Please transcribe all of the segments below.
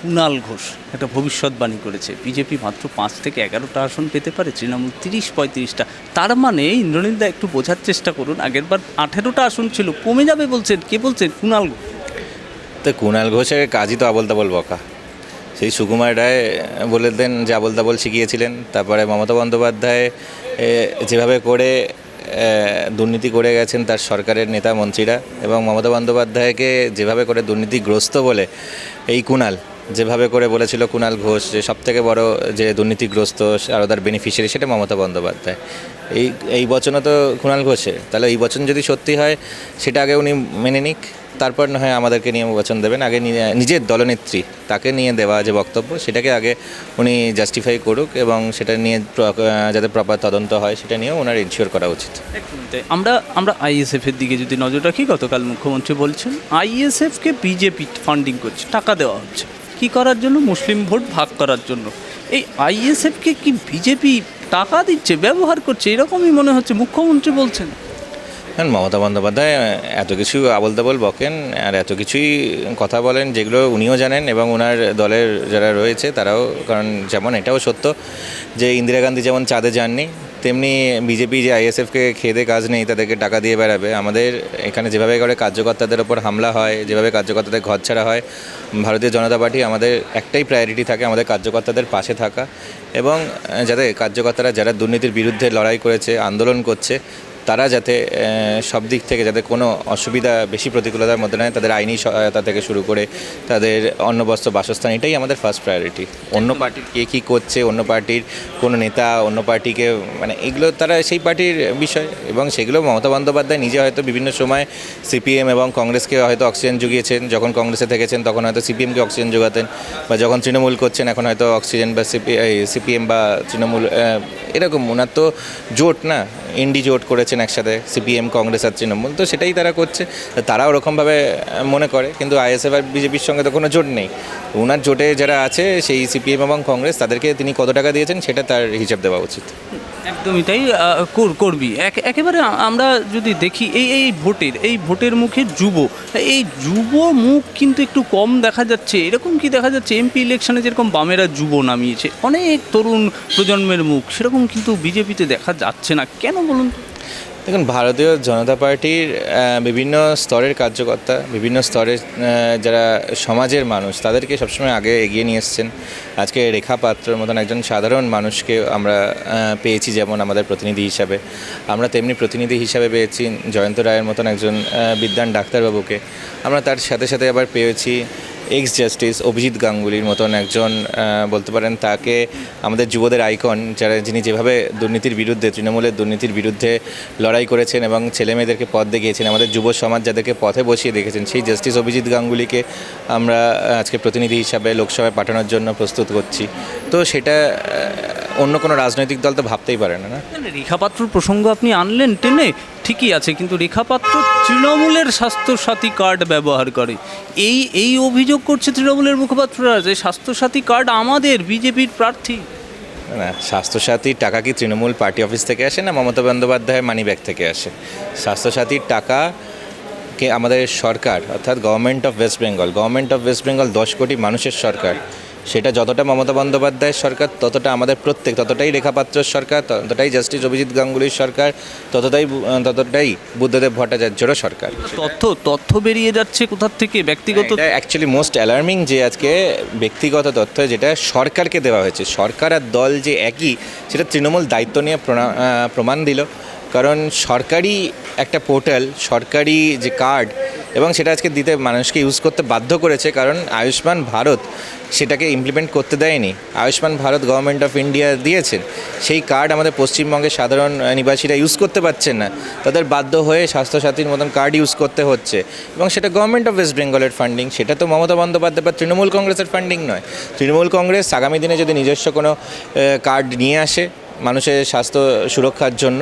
কুণাল ঘোষ একটা ভবিষ্যৎবাণী করেছে। বিজেপি মাত্র পাঁচ থেকে এগারোটা আসন পেতে পারে, তৃণমূল তিরিশ, পঁয়ত্রিশটা। তার মানে ইন্দ্রনীলদা একটু বোঝার চেষ্টা করুন, আগেরবার আঠেরোটা আসন ছিল, কমে যাবে বলছেন, কে বলছেন? কুণাল ঘোষ। তো কুণাল ঘোষের কাজই তো আবল তাবল বকা। সেই সুকুমার রায় বলে দেন যে আবল তাবল শিখিয়েছিলেন, তারপরে মমতা বন্দ্যোপাধ্যায় যেভাবে করে দুর্নীতি করে গেছেন তার সরকারের নেতা মন্ত্রীরা এবং মমতা বন্দ্যোপাধ্যায়কে যেভাবে করে দুর্নীতিগ্রস্ত বলে, এই কুণাল যেভাবে করে বলেছিল কুণাল ঘোষ যে সব থেকে বড় যে দুর্নীতিগ্রস্ত আরদার বেনিফিশিয়ারি সেটা মমতা বন্দ্যোপাধ্যায়। এই এই বচনও তো কুণাল ঘোষের। তাহলে এই বচন যদি সত্যি হয়, সেটা আগে উনি মেনে নিক, তারপর না হয় আমাদেরকে নিয়ে বচন দেবেন। আগে নিজের দলনেত্রী, তাকে নিয়ে দেওয়া যে বক্তব্য, সেটাকে আগে উনি জাস্টিফাই করুক এবং সেটা নিয়ে যাতে প্রপার তদন্ত হয়, সেটা নিয়েও ওনার ইনশিওর করা উচিত। আমরা আমরা আইএসএফ এর দিকে যদি নজর রাখি, গতকাল মুখ্যমন্ত্রী বলছেন আইএসএফ কে বিজেপি ফান্ডিং করছে, টাকা দেওয়া হচ্ছে। কি করার জন্য? মুসলিম ভোট ভাগ করার জন্য। এই আইএসএফকে কি বিজেপি টাকা দিচ্ছে, ব্যবহার করছে? এরকমই মনে হচ্ছে। মুখ্যমন্ত্রী বলছেন। হ্যাঁ মমতা বন্দ্যোপাধ্যায় এত কিছু আবল তাবল বকেন আর এত কিছুই কথা বলেন যেগুলো উনিও জানেন এবং ওনার দলের যারা রয়েছে তারাও, কারণ যেমন এটাও সত্য যে ইন্দিরা গান্ধী যেমন চাঁদে যাননি তেমনি বিজেপি যে আইএসএফকে খেদে কাজ নেই, তাদেরকে টাকা দিয়ে বেড়াবে। আমাদের এখানে যেভাবে করে কার্যকর্তাদের ওপর হামলা হয়, যেভাবে কার্যকর্তাদের ঘর ছাড়া হয়, ভারতীয় জনতা পার্টি আমাদের একটাই প্রায়োরিটি থাকে, আমাদের কার্যকর্তাদের পাশে থাকা। এবং যাদের কার্যকর্তারা যারা দুর্নীতির বিরুদ্ধে লড়াই করেছে, আন্দোলন করছে তারা যাতে সব দিক থেকে যাতে কোনো অসুবিধা বেশি প্রতিকূলতার মধ্যে নয় তাদের আইনি সহায়তা থেকে শুরু করে তাদের অন্ন বস্ত্র বাসস্থান, এটাই আমাদের ফার্স্ট প্রায়োরিটি অন্য পার্টির কে কী করছে, অন্য পার্টির কোনো নেতা, অন্য পার্টিকে মানে এগুলো তারা সেই পার্টির বিষয় এবং সেগুলো মমতা বন্দ্যোপাধ্যায় নিজে হয়তো বিভিন্ন সময় সিপিএম এবং কংগ্রেসকে হয়তো অক্সিজেন জুগিয়েছেন, যখন কংগ্রেসে থেকেছেন তখন হয়তো সিপিএমকে অক্সিজেন যোগাতেন বা যখন তৃণমূল করছেন এখন হয়তো অক্সিজেন বা সিপি সিপিএম বা তৃণমূল এরকম, ওনার তো জোট না ইন্ডি জোট করেছেন একসাথে, সিপিএম, কংগ্রেস আর তৃণমূল, তো সেটাই তারা করছে। তারা ওরকমভাবে মনে করে, কিন্তু আইএসএফ আর বিজেপির সঙ্গে তো কোনো জোট নেই। ওনার জোটে যারা আছে, সেই সিপিএম এবং কংগ্রেস, তাদেরকে তিনি কত টাকা দিয়েছেন, সেটা তার হিসাব দেওয়া উচিত। একদমই তাই কর- করবি। এক- একেবারে আমরা যদি দেখি, এই এই ভোটের এই ভোটের মুখে যুব, এই যুব মুখ কিন্তু একটু কম দেখা যাচ্ছে। এরকম কি দেখা যাচ্ছে, এমপি ইলেকশনে যেরকম বামেরা যুব নামিয়েছে, অনেক তরুণ প্রজন্মের মুখ, সেরকম কিন্তু বিজেপিতে দেখা যাচ্ছে না। কেন বলুন তো? দেখুন, ভারতীয় জনতা পার্টির বিভিন্ন স্তরের কার্যকর্তা, বিভিন্ন স্তরের যারা সমাজের মানুষ, তাদেরকে সবসময় আগে এগিয়ে নিয়ে এসছেন। আজকে রেখা পাত্রর মতন একজন সাধারণ মানুষকে আমরা পেয়েছি যেমন আমাদের প্রতিনিধি হিসাবে। আমরা তেমনি প্রতিনিধি হিসাবে পেয়েছি জয়ন্ত রায়ের মতন একজন বিদ্যান ডাক্তারবাবুকে। আমরা তার সাথে সাথে আবার পেয়েছি এক্স জাস্টিস অভিজিৎ গাঙ্গুলির মতন একজন বলতে পারেন তাকে আমাদের যুবদের আইকন যারা যিনি যেভাবে দুর্নীতির বিরুদ্ধে, তৃণমূলের দুর্নীতির বিরুদ্ধে লড়াই করেছেন এবং ছেলে মেয়েদেরকে পথ দেখিয়েছেন, আমাদের যুব সমাজ যাদেরকে পথে বসিয়ে দেখেছেন, সেই জাস্টিস অভিজিৎ গাঙ্গুলিকে আমরা আজকে প্রতিনিধি হিসাবে লোকসভায় পাঠানোর জন্য প্রস্তুত করছি। তো সেটা অন্য কোনো রাজনৈতিক দল তো ভাবতেই পারে না না? প্রসঙ্গ আপনি আনলেন টেনে। ঠিকই আছে, কিন্তু রেখাপাত্র তৃণমূলের স্বাস্থ্যসাথী কার্ড ব্যবহার করে। এই এই অভিযোগ করছে তৃণমূলের মুখপাত্ররা যে স্বাস্থ্যসাথী কার্ড আমাদের, বিজেপির প্রার্থী। না স্বাস্থ্যসাথীর টাকা কি তৃণমূল পার্টি অফিস থেকে আসে না মমতা বন্দ্যোপাধ্যায়ের মানিব্যাগ থেকে আসে? স্বাস্থ্যসাথীর টাকা আমাদের সরকার অর্থাৎ government of West Bengal government of West Bengal দশ কোটি মানুষের সরকার। সেটা যতটা মমতা বন্দ্যোপাধ্যায়ের সরকার ততটা আমাদের প্রত্যেক ততটাই রেখাপাত্রর সরকার ততটাই জাস্টিস অভিজিৎ গাঙ্গুলির সরকার ততটাই ততটাই বুদ্ধদেব ভট্টাচার্যেরও সরকার। তথ্য তথ্য বেরিয়ে যাচ্ছে কোথার থেকে? ব্যক্তিগত অ্যাকচুয়ালি মোস্ট অ্যালার্মিং যে আজকে ব্যক্তিগত তথ্য যেটা সরকারকে দেওয়া হয়েছে। সরকার আর দল যে একই সেটা তৃণমূল দায়িত্ব নিয়ে প্রমাণ দিল। কারণ সরকারি একটা পোর্টাল, সরকারি যে কার্ড, এবং সেটা আজকে দিতে মানুষকে ইউজ করতে বাধ্য করেছে, কারণ আয়ুষ্মান ভারত সেটাকে ইমপ্লিমেন্ট করতে দেয়নি। Ayushman Bharat government of India দিয়েছেন। সেই কার্ড আমাদের পশ্চিমবঙ্গের সাধারণ নিবাসীরা ইউজ করতে পারছেন না। তাদের বাধ্য হয়ে স্বাস্থ্যসাথীর মতন কার্ড ইউজ করতে হচ্ছে। এবং সেটা গভর্নমেন্ট অফ ওয়েস্ট বেঙ্গলের ফান্ডিং সেটা তো মমতা বন্দ্যোপাধ্যায় বা তৃণমূল কংগ্রেসের ফান্ডিং নয়। তৃণমূল কংগ্রেস আগামী দিনে যদি নিজস্ব কোনো কার্ড নিয়ে আসে মানুষের স্বাস্থ্য সুরক্ষার জন্য।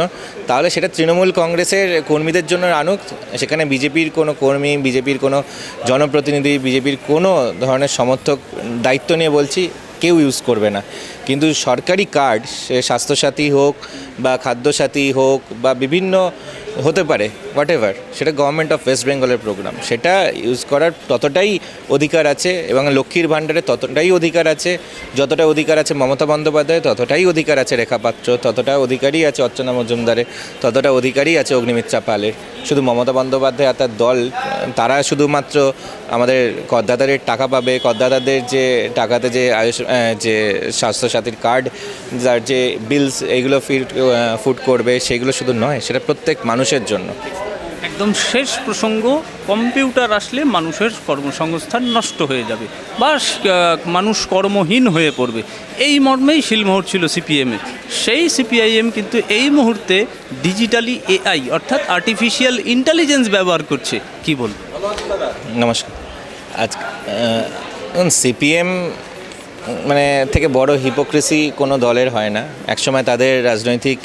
তাহলে সেটা তৃণমূল কংগ্রেসের কর্মীদের জন্য আনুক। সেখানে বিজেপির কোনো কর্মী, বিজেপির কোনো জনপ্রতিনিধি, বিজেপির কোনো ধরনের সমর্থক দায়িত্ব নিয়ে বলছি, কেউ ইউজ করবে না। কিন্তু সরকারি কার্ড, সে স্বাস্থ্যসাথী হোক বা খাদ্যসাথী হোক বা বিভিন্ন হতে পারে হোয়াট এভার সেটা গভর্নমেন্ট অফ ওয়েস্ট বেঙ্গলের প্রোগ্রাম সেটা ইউজ করার ততটাই অধিকার আছে এবং লক্ষ্মীর ভাণ্ডারে ততটাই অধিকার আছে, যতটা অধিকার আছে মমতা বন্দ্যোপাধ্যায়, ততটাই অধিকার আছে রেখা পাত্র, ততটা অধিকারই আছে অর্চনা মজুমদারের, ততটা অধিকারই আছে অগ্নিমিত্রা পালের শুধু মমতা বন্দ্যোপাধ্যায় আর তার দল তারা শুধুমাত্র আমাদের করদাতাদের টাকা পাবে, করদাতাদের যে টাকাতে যে আয়ুষ যে স্বাস্থ্যসাথীর কার্ড যার যে বিলস এইগুলো ফিট ফুট করবে, সেগুলো শুধু নয়, সেটা প্রত্যেক মানুষের জন্য। একদম শেষ প্রসঙ্গ, কম্পিউটার আসলে মানুষের কর্মসংস্থান নষ্ট হয়ে যাবে বা মানুষ কর্মহীন হয়ে পড়বে। এই মর্মেই শিলমোহর ছিল সিপিএমে সেই সিপিআইএম কিন্তু এই মুহূর্তে ডিজিটালি এআই অর্থাৎ আর্টিফিশিয়াল ইন্টেলিজেন্স ব্যবহার করছে। কি বলব? নমস্কার। আজ সিপিএম মানে থেকে বড় হিপোক্রেসি কোনো দলের হয় না। একসময় তাদের রাজনৈতিক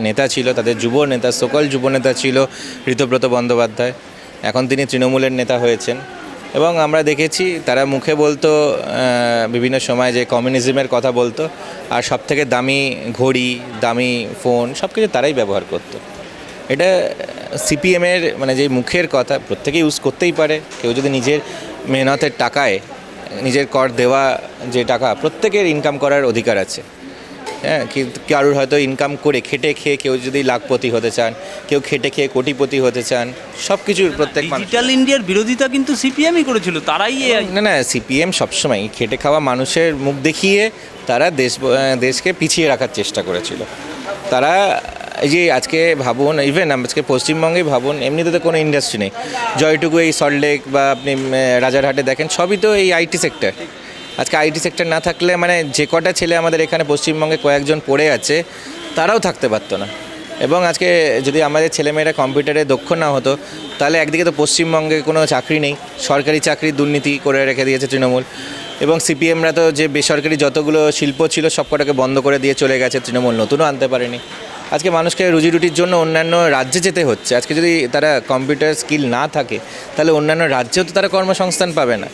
নেতা ছিল, তাদের যুব নেতা, সকল যুব নেতা ছিল ঋতব্রত বন্দ্যোপাধ্যায়। এখন তিনি তৃণমূলের নেতা হয়েছেন। এবং আমরা দেখেছি তারা মুখে বলতো বিভিন্ন সময় যে কমিউনিজমের কথা বলতো, আর সব থেকে দামি ঘড়ি, দামি ফোন সব কিছু তারাই ব্যবহার করতো। এটা সিপিএমের মানে যে মুখের কথা, প্রত্যেকে ইউজ করতেই পারে। কেউ যদি নিজের মেহনতের টাকায়, নিজের কর দেওয়া যে টাকা প্রত্যেকের ইনকাম করার অধিকার আছে। হ্যাঁ কিন্তু কারোর হয়তো ইনকাম করে খেটে খেয়ে কেউ যদি লাখপতি হতে চান কেউ খেটে খেয়ে কোটিপতি হতে চান সব কিছুর প্রত্যেক ডিজিটাল ইন্ডিয়ার বিরোধিতা কিন্তু সিপিএমই করেছিল তারাই না না সিপিএম সবসময় খেটে খাওয়া মানুষের মুখ দেখিয়ে তারা দেশ দেশকে পিছিয়ে রাখার চেষ্টা করেছিল। তারা এই যে আজকে ভাবুন ইভেন আজকে পশ্চিমবঙ্গে ভাবুন এমনিতে তো কোনো ইন্ডাস্ট্রি নেই। জয়টুকু এই সল্টলেক বা আপনি রাজারহাটে দেখেন সবই তো এই আইটি সেক্টর আজকে আইটি সেক্টর না থাকলে মানে যে কটা ছেলে আমাদের এখানে পশ্চিমবঙ্গে কয়েকজন পড়ে আছে, তারাও থাকতে পারতো না। এবং আজকে যদি আমাদের ছেলেমেয়েরা কম্পিউটারে দক্ষ না হতো, তাহলে একদিকে তো পশ্চিমবঙ্গে কোনো চাকরি নেই, সরকারি চাকরির দুর্নীতি করে রেখে দিয়েছে তৃণমূল। এবং সিপিএমরা তো যে বেসরকারি যতগুলো শিল্প ছিল, সব কটাকে বন্ধ করে দিয়ে চলে গেছে তৃণমূল, নতুনও আনতে পারেনি। আজকে মানুষকে রুজি রুটির জন্য অন্যান্য রাজ্যে যেতে হচ্ছে। আজকে যদি তারা কম্পিউটার স্কিল না থাকে, তাহলে অন্যান্য রাজ্যেও তো তারা কর্মসংস্থান পাবে না।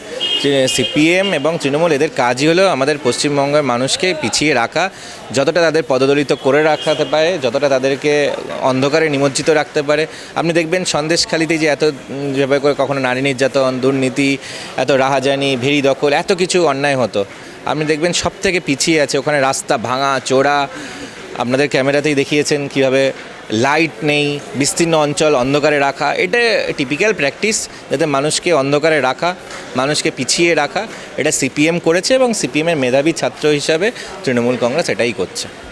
সিপিএম এবং তৃণমূল এদের কাজই হলো আমাদের পশ্চিমবঙ্গের মানুষকে পিছিয়ে রাখা, যতটা তাদের পদদলিত করে রাখাতে পারে, যতটা তাদেরকে অন্ধকারে নিমজ্জিত রাখতে পারে। আপনি দেখবেন সন্দেশখালিতে যে এত যেভাবে করে কখনো নারী নির্যাতন, দুর্নীতি, এত রাহাজানি ভেরি দখল, এত কিছু অন্যায় হতো। আপনি দেখবেন সব থেকে পিছিয়ে আছে ওখানে রাস্তা ভাঙা, চোরা। আপনাদের ক্যামেরাতেই দেখিয়েছেন কীভাবে লাইট নেই, বিস্তীর্ণ অঞ্চল অন্ধকারে রাখা, এটা টিপিক্যাল প্র্যাকটিস যাতে মানুষকে অন্ধকারে রাখা, মানুষকে পিছিয়ে রাখা, এটা সিপিএম করেছে এবং সিপিএমের মেধাবী ছাত্র হিসাবে তৃণমূল কংগ্রেস এটাই করছে।